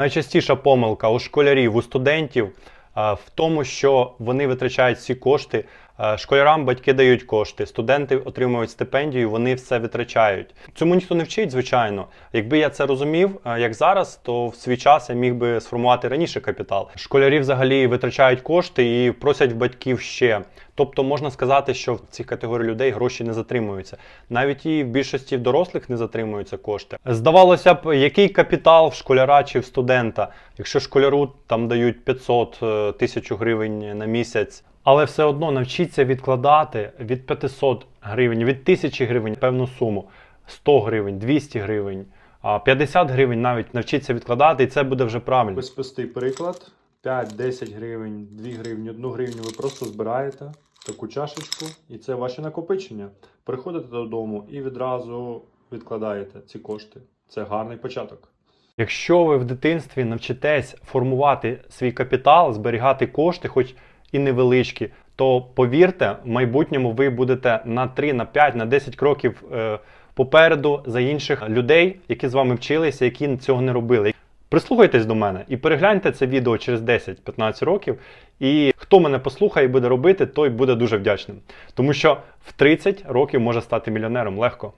Найчастіша помилка у школярів, у студентів в тому, що вони витрачають всі кошти. Школярам батьки дають кошти, студенти отримують стипендію, вони все витрачають. Цьому ніхто не вчить, звичайно. Якби я це розумів, як зараз, то в свій час я міг би сформувати раніше капітал. Школярі взагалі витрачають кошти і просять батьків ще. Тобто можна сказати, що в цих категорій людей гроші не затримуються. Навіть і в більшості дорослих не затримуються кошти. Здавалося б, який капітал в школяра чи в студента, якщо школяру там дають 500 е, тисяч гривень на місяць. Але все одно навчіться відкладати від 500 гривень, від 1000 гривень певну суму, 100 гривень, 200 гривень, а 50 гривень навіть навчіться відкладати, і це буде вже правильно. Ось простий приклад: 5-10 гривень, 2 гривні, 1 гривню ви просто збираєте таку чашечку, і це ваші накопичення. Приходите додому і відразу відкладаєте ці кошти. Це гарний початок. Якщо ви в дитинстві навчитесь формувати свій капітал, зберігати кошти, хоч і невеличкі, то повірте, в майбутньому ви будете на 3, на 5, на 10 кроків е, попереду за інших людей, які з вами вчилися, які цього не робили. Прислухайтесь до мене і перегляньте це відео через 10-15 років. І хто мене послухає і буде робити, той буде дуже вдячним. Тому що в 30 років може стати мільйонером легко.